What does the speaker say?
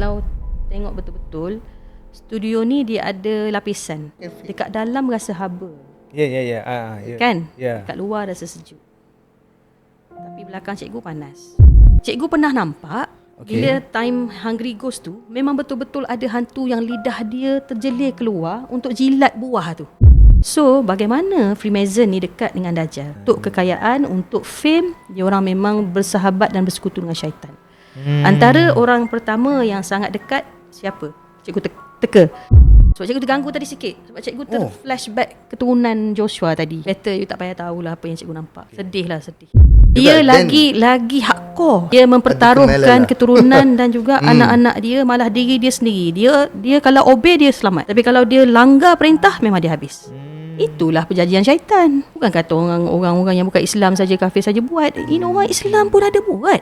kalau tengok betul-betul studio ni dia ada lapisan. Dekat dalam rasa haba. Ya ya ya. Ya. Kan? Ya. Dekat luar rasa sejuk. Tapi belakang cikgu panas. Cikgu pernah nampak Okey. bila time Hungry Ghost tu memang betul-betul ada hantu yang lidah dia terjelir keluar untuk jilat buah tu. So, bagaimana Freemason ni dekat dengan Dajjal? Untuk kekayaan, untuk fame, dia orang memang bersahabat dan bersekutu dengan syaitan. Hmm. Antara orang pertama yang sangat dekat siapa? Cikgu te- Teka. Sebab cikgu terganggu tadi sikit. Sebab cikgu Oh. terflashback keturunan Joshua tadi. Better you tak payah tahulah apa yang cikgu nampak. Sedih lah sedih. Juga Dia then- lagi lagi hardcore. Dia mempertaruhkan kenalan lah. keturunan dan juga anak-anak dia malah diri dia sendiri. Dia dia kalau obey dia selamat. Tapi kalau dia langgar perintah memang dia habis. Itulah perjanjian syaitan. Bukan kata orang orang-orang yang bukan Islam saja kafir saja buat. Ini orang Islam pun ada buat.